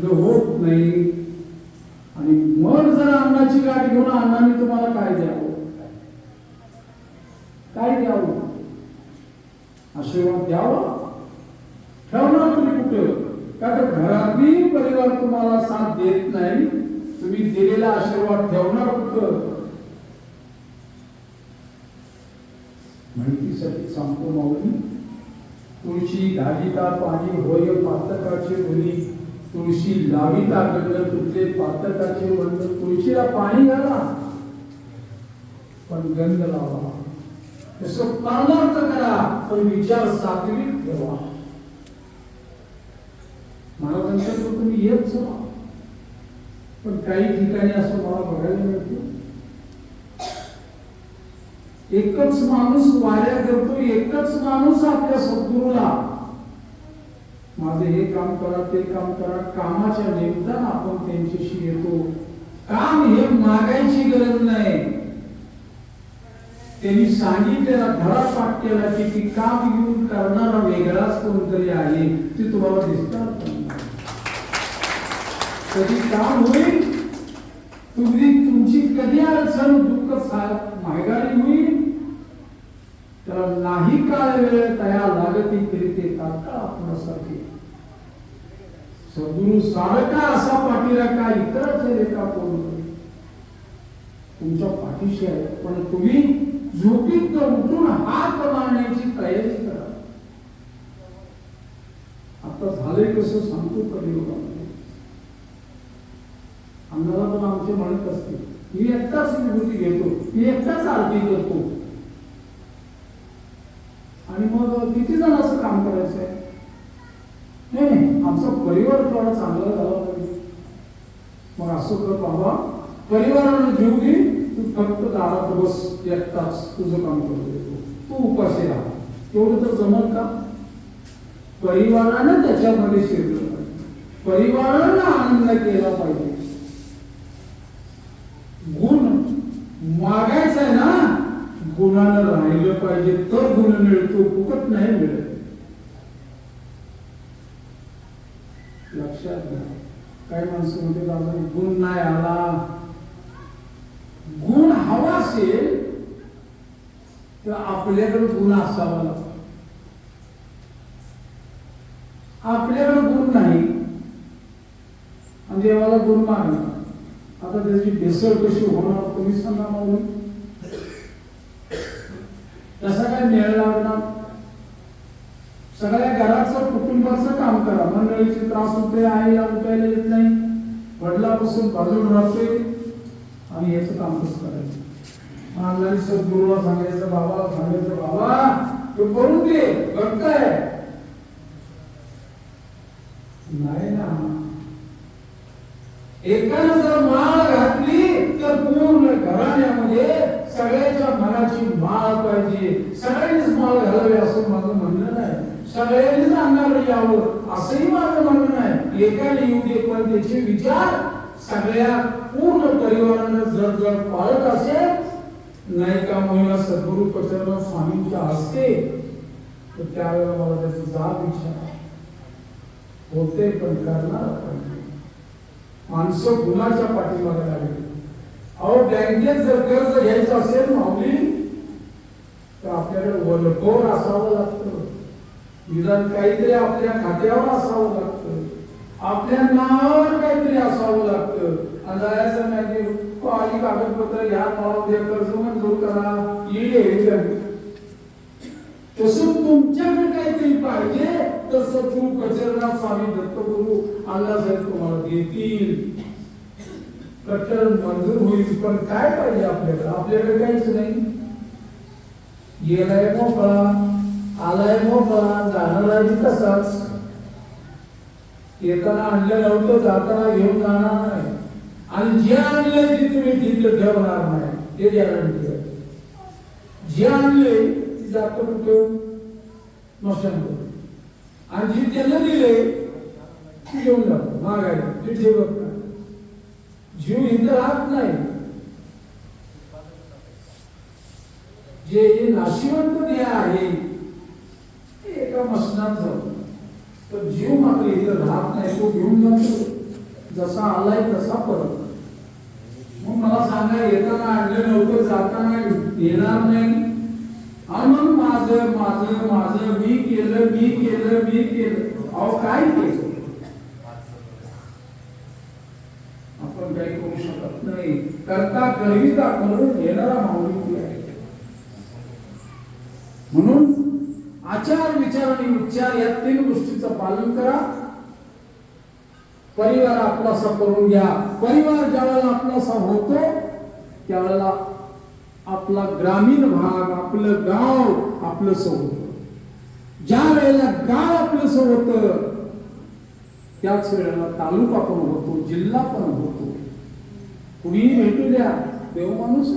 शुद्ध होत नाही. आणि मग जर अन्नाची गाठ घेऊन अन्नाने तुम्हाला काय द्यावं? काय द्यावं? आशीर्वाद द्यावा? ठेवणार तुम्ही कुठं का तर घरातली परिवार तुम्हाला साथ देत नाही? तुम्ही दिलेला आशीर्वाद ठेवणार कुठं? माहितीसाठी सांगतो माऊली तुळशी घालिता पाणी होय पातकाचे मुली तुळशी लाविता गंध तुटले पातकाचे बंध तुळशीला पाणी घाला. पण गंध लावा. तसं परमार्थ करा पण विचार सात्विक ठेवा. महाराजांच्या तो तुम्ही येत चला पण काही ठिकाणी असं मला बघायला मिळतं. एकच माणूस वाऱ्या करतो एकच माणूस आपल्या सद्गुरूला. माझे हे काम करा ते काम करा कामाच्या निमित्तानं आपण त्यांच्याशी येतो. काम हे मागायची गरज नाही. त्यांनी सांगितलेला धडा पाठ केला की ती काम घेऊन करणारा वेगळाच कोणतरी आहे ते तुम्हाला दिसतात कधी काम होईल तुम्ही तुमची कधी अडचण दुःख सा- माघारी होईल तर नाही काळ वेळ तया लागती तरी ते तात्काळ आपणासाठी सद्गुरु सारखा असा पाठीला का इतरच एका कोण? तुमच्या पाठीशी आहे. पण तुम्ही झोपीत उठून हात मारण्याची तयारी करा. आता झालंय कसं सांगतो कलियुगामध्ये. आम्हाला पण आमचे म्हणत असते मी एकटाच विभूती घेतो मी एकटाच आरती करतो. आणि मग किती जण असं काम करायचं आहे? आमचा परिवार थोडा चांगला झाला पाहिजे मग असं कर बाबा. परिवारानं जीव घे. तू फक्त दारात बस. एकटाच तुझं काम करतो तू उपाशी राहा. एवढं तर जमत का? परिवारानं त्याच्यामध्ये शिरलं पाहिजे. परिवारानं आनंद केला पाहिजे. गुण मागायचा आहे ना? गुणानं राहिलं पाहिजे. तर गुण मिळतो. फुकट नाही मिळत. लक्षात घ्या. काही माणसं म्हणते दादा गुण नाही आला. गुण हवा असेल तर आपल्याकडे गुण असावा लागतो. आपल्याकडे गुण नाही. आणि देवाला गुण मागणार आता त्याची भेसळ कशी होणार तुम्ही सांगा माऊली तसा काय मेळ लागणार? सगळ्या घराचं कुटुंबाचं काम करा. मंडळीचे त्रास होते आईला उठायला येत नाही. वडिलापासून बाजून राहतोय आणि याचं काम कसं करायचं? मानणारी सद्गुरूला सांगायचं बाबा सांगायचं बाबा तू करून दे करताय नाही ना. एकानं जर माळ घातली तर पूर्ण घराण्यामध्ये सगळ्याच्या मनाची माळ पाहिजे सगळ्यांनीच माळ घालावी असं माझं म्हणणं नाही सगळ्यांनीच अंगावर यावं असंही माझं म्हणणं एकाने येऊ दे पण त्याचे विचार सगळ्या पूर्ण परिवारानं जर जर पाळत असेल नाही का महिला सद्गुरु प्रचंड स्वामींच्या हस्ते तर त्यावेळेला मला त्याची जाब विचार. होते पण करणार माणसं गुणाच्या पाठीमागे लागली. अहो बँकेत जर कर्ज घ्यायचं असेल माऊली तर आपल्याकडे वलकोर असावं लागतं. निदान काहीतरी आपल्या खात्यावर असावं लागतं. आपल्या नावावर काहीतरी असावं लागतं. आणि जायचं नाही की आली कागदपत्र या मला उद्या कर्ज मंजूर करा. येईल तसं तुमच्याकडे काहीतरी पाहिजे तसं तू कचरनाथ स्वामी दत्तगुरु अल्लासाहेब तुम्हाला देतील. कट्टर मंजूर होईल पण काय पाहिजे आपल्याकडे? आपल्याकडे काहीच नाही. गेलाय मोकळा आलाय मोकळा जाणार तसाच. येताना आणलं नव्हतं जाताना घेऊन जाणार नाही. आणि जे आणलंय ते तुम्ही तिथलं ठेवणार नाही. ते गॅरंटी आहे. जे आणले ती जातं कुठं नशांवर आणि जी त्यांना दिले ती घेऊन जातो मागायला ते ठेवत नाही. जीव इथं राहत नाही. जे नाशिवंत देह आहे ते एका मसनात जाऊ तर जीव मात्र इथं राहत नाही तो घेऊन जातो. जसा आलाय तसा परत मग मला सांगा, येताना आणलं नव्हतं, जाताना येणार नाही. मग माझं माझं माझं, मी केलं मी केलं मी केलं. अहो, काय केलं? आपण काही करू शकत नाही. करता करविता करून येणारा माऊली आहे. म्हणून आचार विचार आणि उच्चार या तीन गोष्टीचं पालन करा. परिवार आपलासा करून घ्या. परिवार ज्या वेळेला आपलासा होतो त्यावेळेला आपला ग्रामीण भाग आपलं गाव आपलंस होत. ज्या वेळेला गाव आपलंस होत त्याच वेळेला तालुका पण होतो जिल्हा पण होतो. कुणीही भेटू द्या देव माणूस